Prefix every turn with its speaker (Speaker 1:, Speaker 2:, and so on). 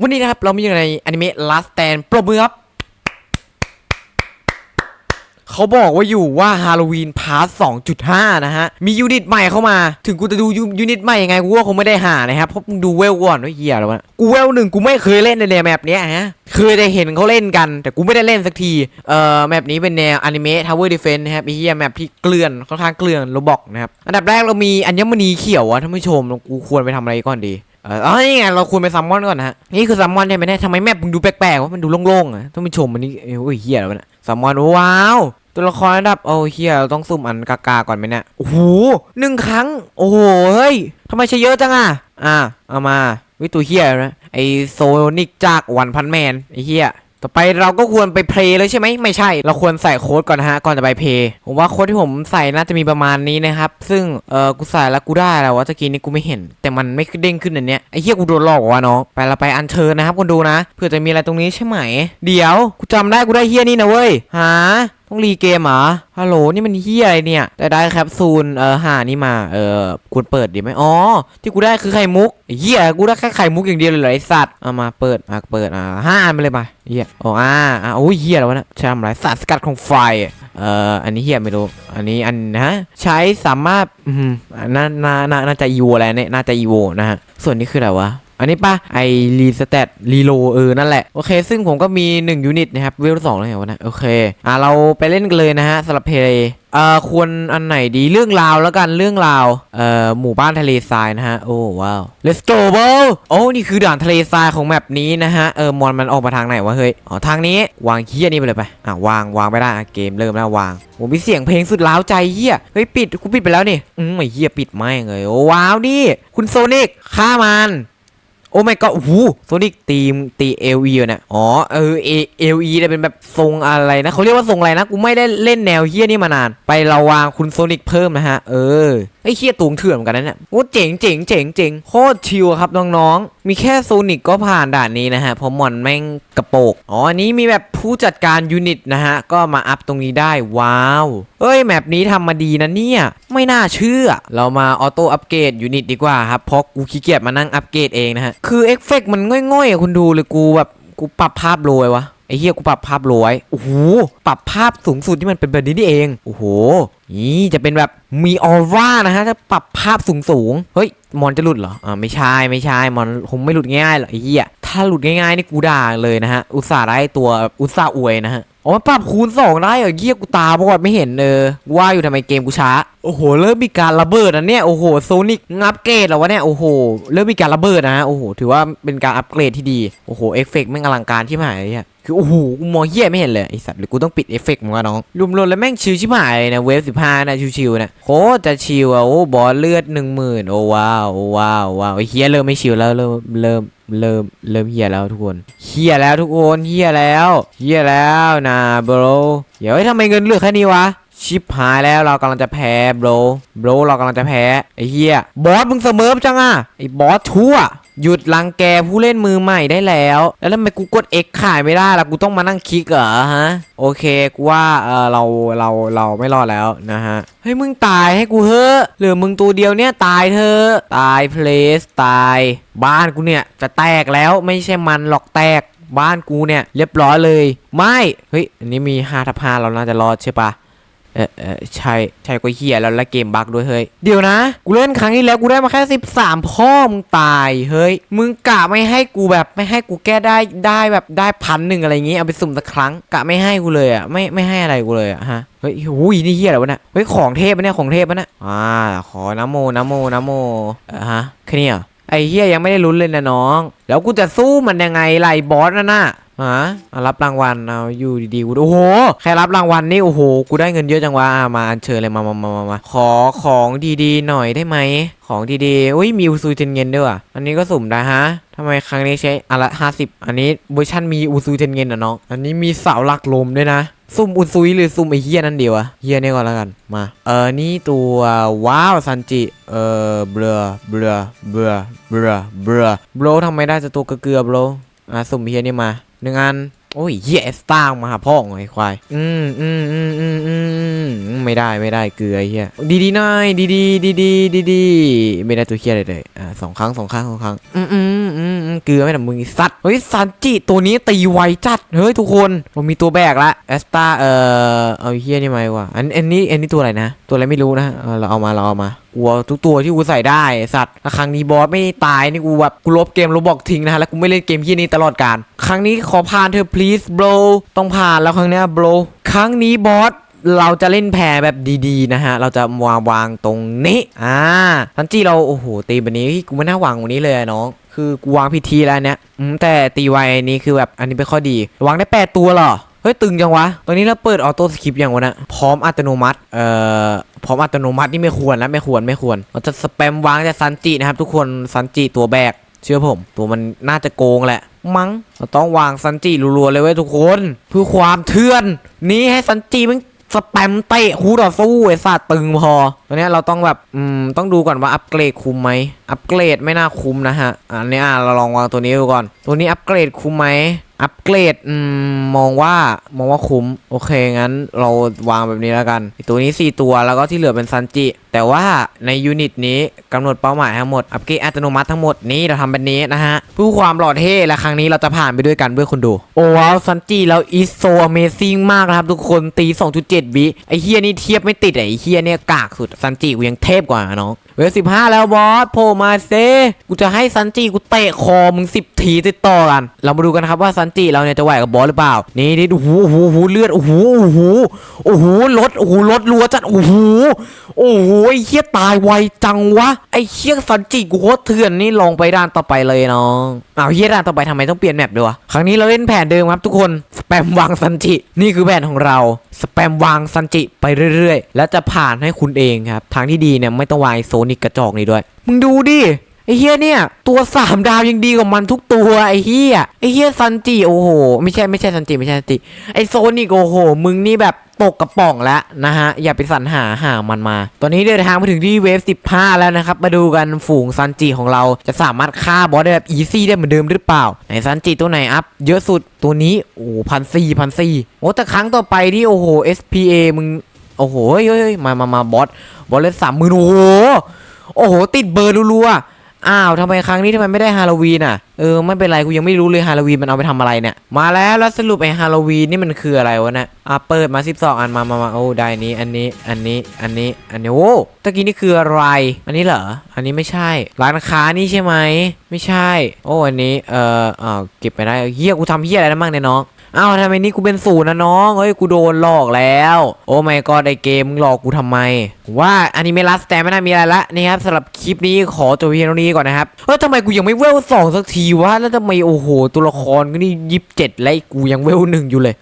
Speaker 1: วันนี้นะครับ เรามาอยู่ในอนิเมะ Last Stand ปรบมือครับ เขาบอกว่าอยู่ว่าฮาโลวีนพาร์ท2.5 นะฮะ มียูนิตใหม่เข้ามา ถึงกูจะดูยูนิตใหม่ยังไง กูก็คงไม่ได้หานะครับ เพราะมึงดูเวลก่อนว่าเฮียแล้วะกูเวลหนึ่งกูไม่เคยเล่นในแนวแมปเนี้ยฮะ เคยได้เห็นเขาเล่นกัน แต่กูไม่ได้เล่นสักที เอ่อ แมปนี้เป็นแนวอนิเมะ Tower Defense นะครับไอ้เฮียแมปที่เกลื่อนค่อนข้างเกลื่อนโรบอกนะครับ อันดับแรกเรามีอัญมณีเขียวอะท่านผู้ชม กูควรไปทำอะไรก่อนดี เอออ๋อนี่ไงเราควรไปซัมมอนก่อนนะฮะนี่คือซัมมอนใช่ไหมเนี่ยทำไมแมปมึงดูแปลกๆวะมันดูโล่งๆอะต้องไปชมมันนี่เอ้ยโอ้ยเฮียแล้วนะซัมมอนว้าวตัวละครระดับโอ้เฮียเราต้องซุ่มอันกากาก่อนไหมเนี่ยโอ้โหหนึ่งครั้ง โอ้โหเฮ้ยทำไมใช้เยอะจังอะอะเอามาวิตัวเฮียนะไอโซนิกจากวันพันแมนไอเฮีย ต่อไปเราก็ควรไปเพลย์เลยใช่ไหมไม่ใช่ เราควรใส่โค้ดก่อนนะฮะก่อนจะไปเพลย์ผมว่าโค้ดที่ผมใส่น่าจะมีประมาณนี้นะครับ ซึ่งเออกูใส่แล้วกูได้แล้ววะตะกี้นี้กูไม่เห็น แต่มันไม่เด้งขึ้นอันเนี้ยไอ้เหี้ยกูโดนหลอกวะเนาะไปเราไปอันเชิญนะครับคนดูนะเผื่อจะมีอะไรตรงนี้ใช่ไหม เดี๋ยวกูจำได้กูได้เหี้ยนี่นะเว้ยหาต้องรีเกมเหรอฮัลโหลนี่มันเหี้ยอะไรเนี่ย แต่ได้แคปซูลเออหานี่มา เออคุณเปิดดีไหมอ๋อ ที่กูได้คือไข่มุกเหี้ยกูได้แค่ไข่มุกอย่างเดียวเลยเหรอไอสัตว์เอามาเปิดมาเปิดอ่าห้าอันไปเลยมาเหี้ยอ๋ออ่าอ่าโอ้ยเหี้ยแล้ววะนะใช้ทำไรสารสกัดของไฟเอ่ออันนี้เฮียไม่รู้ อันนี้อันนะใช้สามารถอืมน่าน่าน่าน่าจะอีโวอะไรเนี่ยน่าจะอีโวนะฮะส่วนนี้คืออะไรวะ อันนี้ปะไอรีสเตตรีโลเออนั่นแหละ โอเค ซึ่งผมก็มี 1 ยูนิตนะครับเวลสองแล้วเหรอนะโอเค อะ เราไปเล่นกันเลยนะฮะสำหรับเพลย์เอ่อควรอันไหนดีเรื่องราวแล้วกันเรื่องราวเอ่อหมู่บ้านทะเลทรายนะฮะ โอ้ว้าว let's go bro โอ้นี่คือด่านทะเลทรายของแมปนี้นะฮะเออมอนมันออกมาทางไหนวะเฮ้ยอ๋อทางนี้วางเฮียนี่ไปเลยไปอะวางวางไม่ได้อะเกมเริ่มแล้ววางโอ้มีเสียงเพลงสุดล้าวใจเฮียเฮ้ยปิดกูปิดไปแล้วนี่อืมไอ้เฮียปิดไม่เลยโอ้ว้าวนี่คุณโซนิกฆ่ามัน อ้ไม่ก็โอ้โซนิกตีมตีเอลีเนี่ยอ๋อเออเอเอลีเนี่ยเป็นแบบทรงอะไรนะเขาเรียกว่าทรงอะไรนะกูไม่ได้เล่นแนวเฮี้ยนี่มานาน ไปเราวางคุณโซนิกเพิ่มนะฮะ เออ ไอ้เฮี้ยตูงเถื่อนเหมือนกันนะเนี่ยโอ้เจ๋งเจ๋งเจ๋งเจ๋งโคตรชิลครับน้องๆ มีแค่โซนิกก็ผ่านด่านนี้นะฮะเพราะมอนแม่งกระโปก อ๋อ อันนี้มีแบบผู้จัดการยูนิตนะฮะ ก็มาอัพตรงนี้ได้ว้าวเอ้ยแมปนี้ทำมาดีนะเนี่ย ไม่น่าเชื่อ เรามาออโต้อัปเกรดยูนิตดีกว่าครับเพราะกูขี้เกียจมานั่งอัปเกรดเองนะฮะ คือเอฟเฟกต์มันง่อยๆคุณดูเลยกูแบบกูปรับภาพโรยวะ ไอ้เฮียกูปรับภาพลอยโอ้โหปรับภาพสูงสุดที่มันเป็นแบบนี้นี่เองโอ้โหนี่จะเป็นแบบมีออร่านะฮะถ้าปรับภาพสูงสูงเฮ้ยมอนจะหลุดเหรออ่าไม่ใช่ไม่ใช่มอนคงไม่หลุดง่ายๆหรอกไอ้เหี้ยถ้าหลุดง่ายๆนี่กูด่าเลยนะฮะอุตส่าห์ได้ตัวอุตส่าห์อวยนะฮะ อ๋อมันปรับคูณสองได้เหรอเยี่ยกูตาบอดไม่เห็นเออว่าอยู่ทำไมเกมกูช้า โอ้โห เริ่มมีการระเบิดนะเนี่ย โอ้โหโซนิกงับเกรดแล้ววะเนี่ย โอ้โห เริ่มมีการระเบิดนะฮะโอ้โห ถือว่าเป็นการอัปเกรดที่ดี โอ้โห เอฟเฟกต์แม่งอลังการที่หายเลยคือโอ้โห กูมองเหี้ยไม่เห็นเลยไอสัตว์หรือกูต้องปิดเอฟเฟกต์มึงวะน้องรวมๆแล้วแม่งชิลชิบหายเลยนะเวฟสิบห้านะชิวๆนะโคตรจะชิลอะโอ้บอสเลือดหนึ่งหมื่นโอ้ว้าวโอ้ว้าวว้าวไอเฮียเริ่มไม่ชิลแล้วเริ่มเริ่ม เริ่มเริ่มเฮียแล้วทุกคนเฮียแล้วทุกคนเฮียแล้วเฮียแล้วนะบรเดี๋ยวทำไมเงินเหลือแค่นี้วะชิปหายแล้วเรากำลังจะแพ้โบรโบรเรากำลังจะแพ้ไอ้เฮียบอสมึงเสมอจังอะไอ้บอสชั่ว หยุดรังแกผู้เล่นมือใหม่ได้แล้ว แล้วทำไมกูกด X ขายไม่ได้ล่ะ กูต้องมานั่งคลิกเหรอฮะ โอเค กูว่าเออเรา เรา เราไม่รอดแล้วนะฮะ เฮ้ย มึงตายให้กูเถอะเหลือมึงตัวเดียวเนี่ยตายเถอะ ตายเพลสตาย บ้านกูเนี่ยจะแตกแล้วไม่ใช่มันหรอกแตก บ้านกูเนี่ยเรียบร้อยเลย ไม่ เฮ้ย อันนี้มี5ทับ5เราน่าจะรอดใช่ปะ เออเออใช่ใช่ก็เฮียแล้วแล้วเกมบั๊กด้วยเฮ้ยเดี๋ยวนะ กูเล่นครั้งที่แล้วกูได้มาแค่ 13 พ่อมึงตายเฮ้ยมึงกะไม่ให้กูแบบไม่ให้กูแก้ได้ได้แบบได้พันหนึ่งอะไรอย่างงี้เอาไปสุ่มสักครั้งกะไม่ให้กูเลยอะไม่ไม่ให้อะไรกูเลยอะฮะเฮ้ยหูยนี่เฮียอะไรวะเนี่ยเฮ้ยของเทพปะเนี่ยของเทพปะเนี่ยอ่าขอนะโมนะโมนะโมเออฮะแค่นี้เหรอไอ้เฮียยังไม่ได้ลุ้นเลยนะน้อง แล้วกูจะสู้มันยังไงไล่บอสนั่นน่ะ อะรับรางวัลเอาอยู่ดีๆกูโอ้โหแค่รับรางวัลนี่โอ้โหกูได้เงินเยอะจังวะมาอัญเชิญเลยมามามามามาขอของดีๆหน่อยได้ไหมของดีๆอุ้ยมีอูซูเจนเงินด้วยว่ะอันนี้ก็สุ่มได้ฮะทำไมครั้งนี้ใช้อันละห้าสิบอันนี้เวอร์ชันมีอูซูเจนเงินอะน้องอันนี้มีเสาหลักลมด้วยนะซุ่มอุซุยหรือซุ่มไอเฮียนั่นเดียวอะเฮียนี่ก่อนแล้วกันมา เออนี่ตัวว้าวซันจิ เออเบลอเบลอเบลอเบลอเบลอเบลทำไมได้จะตัวเกลือเบลอะสุ่มเฮียนี่มา หนึ่งอัน โอ้ยเฮียเอสตามาหาพ่อไอ้ควายอืมอืมอืมอืมอืมอืมไม่ได้ไม่ได้เกลือไอ้เฮียดีดีๆหน่อยดีดีดีดีดีดีๆไม่ได้ตัวเฮียเลยเลยอ่าสองครั้งสองครั้งสองครั้ง อืมอืมอืมอืมเกลือไม่แต่มึงไอ้สัตว์เฮ้ยซันจิตัวนี้ตีไวจัด เฮ้ยทุกคนผมมีตัวแบกละเอสตาเอ่อเอาไอ้เฮียนี่ไหมวะอันอันนี้อันนี้ตัวอะไรนะ ตัวอะไรไม่รู้นะเออเราเอามาเราเอามา กลัวทุกตัวที่กูใส่ได้สัตว์ครั้งนี้บอสไม่ตายนี่กูแบบกูลบเกมลบบอกทิ้งนะฮะแล้วกูไม่เล่นเกมที่นี้ตลอดการ ครั้งนี้ขอผ่านเธอ please bro ต้องผ่านแล้วครั้งเนี้ย bro ครั้งนี้บอสเราจะเล่นแพรแบบดีๆนะฮะ เราจะมางวางตรงนี้ อ่าทันจีเราโอ้โหตีแบบนี้กูไม่น่าวางวันนี้เลยน้อง คือกูวางพิธีแล้วเนี่ยแต่ตีไวนนี้คือแบบอันนี้เป็นข้อดี วางได้แปดตัวเหรอ ฮ้ยตึงจังวะ ตอนนี้เราเปิดออโต้สคริปต์อย่างวะนะพร้อมอัตโนมัติ เอ่อ พร้อมอัตโนมัตินี่ไม่ควรแล้วไม่ควรไม่ควรเราจะสแปมวางแต่ซันจินะครับทุกคนซันจิตัวแบก เชื่อผม ตัวมันน่าจะโกงแหละ มั้งเราต้องวางซันจิรัวๆเลยเว้ยทุกคน เพื่อความเถื่อน นี้ให้ซันจิมันสแปมเตะคู่ต่อสู้ไอ้สัตว์ตึงพอตอนนี้เราต้องแบบอืมต้องดูก่อนว่าอัปเกรดคุ้มไหมอัปเกรดไม่น่าคุ้มนะฮะอันนี้อะเราลองวางตัวนี้ดูก่อน ตัวนี้อัปเกรดคุ้มไหม อัปเกรดมองว่ามองว่าคุ้ม โอเค งั้นเราวางแบบนี้แล้วกัน ตัวนี้ 4 ตัวแล้วก็ที่เหลือเป็นซันจิ แต่ว่าในยูนิตนี้กำหนดเป้าหมายทั้งหมด อัปเกรดอัตโนมัติทั้งหมดนี้เราทำแบบนี้นะฮะเพื่อความหล่อเท่และครั้งนี้เราจะผ่านไปด้วยกันเพื่อคนดู โอ้ว้าวซันจิแล้วอีโซอเมซิ่งมากนะครับ ทุกคนตี 2.7 วิไอเฮียนี่เทียบไม่ติดไอเฮียเนี่ยกากสุดซันจิกูยังเทพกว่าน้อง เวลสิบห้าแล้วบอสโผล่มาเซกูจะให้ซันจิกูเตะคอมึงสิบทีติดต่อกัน เรามาดูกันครับว่าซันจิเราเนี่ยจะไหวกับบอสหรือเปล่า นี่นี่โอ้โหโอ้โหโอ้โหเลือดโอ้โหโอ้โหโอ้โหรถโอ้โหรถรัวจัดโอ้โหโอ้โหไอ้เฮียตายไวจังวะไอ้เฮียซันจิกูโคตรเถื่อนนี่ลงไปด้านต่อไปเลยน้อง เอ้าเฮียด้านต่อไปทำไมต้องเปลี่ยนแมปด้วยวะ ครั้งนี้เราเล่นแผนเดิมครับทุกคน สแปมวางซันจิ นี่คือแผนของเรา สแปมวางซันจิไปเรื่อย ๆ แล้วจะผ่านให้คุณเองครับ ทางที่ดีเนี่ยไม่ต้องวางโซนิกกระจอกนี้ด้วย มึงดูดิ ไอ้เฮียเนี่ยตัวสามดาวยังดีกว่ามันทุกตัวไอ้เฮียไอ้เฮียซันจิโอ้โห ไม่ใช่ไม่ใช่ซันจิไม่ใช่ซันจิไอ้โซนิกโอ้โห มึงนี่แบบตกกระป๋องแล้วนะฮะ อย่าไปสรรหาหามันมา ตอนนี้เดินทางมาถึงที่เวฟ 15 แล้วนะครับ มาดูกันฝูงซันจิของเราจะสามารถฆ่าบอสได้แบบอีซี่ได้เหมือนเดิมหรือเปล่า ไหนซันจิตัวไหนอัพ เยอะสุดตัวนี้ โอ้พันสี่พันสี่โอ้แต่ครั้งต่อไปที่โอ้โห SPA มึง โอ้โหเฮ้ยเฮ้ยมามามาบอสบอสเลสสามหมื่นโอ้โหโอ้โห ติดเบอร์รัวๆ อ้าวทำไมครั้งนี้ทำไมไม่ได้ฮาโลวีนอะ เออไม่เป็นไรกูยังไม่รู้เลยฮาโลวีนมันเอาไปทำอะไรเนี่ย มาแล้วแล้วสรุปไอ้ฮาโลวีนนี่มันคืออะไรวะเนี่ยอะเปิดมา 12 อันมามามาโอ้ได้นี้อันนี้อันนี้อันนี้อันนี้โอ้ตะกี้นี่คืออะไร อันนี้เหรอ อันนี้ไม่ใช่ ร้านค้านี่ใช่ไหมไม่ใช่ โอ้อันนี้เอ่ออ้าเก็บไปได้เฮียกูทำเฮียอะไรได้บ้างเนี่ยน้อง อ้าวทำไมนี่กูเป็นศูนย์นะน้องเฮ้ยกูโดนหลอกแล้ว โอ้ไม่ก็ไอเกมหลอกกูทำไม ว่าอันนี้ไม่ลัสแต่ไม่น่ามีอะไรละนี่ครับสำหรับคลิปนี้ขอจบเพียงเท่านี้ก่อนนะครับเฮ้ยทำไมกูยังไม่เวลสองสักทีวะแล้วทำไมโอ้โหตัวละครก็นี่ยิบเจ็ดแล้วกูยังเวลหนึ่งอยู่เลย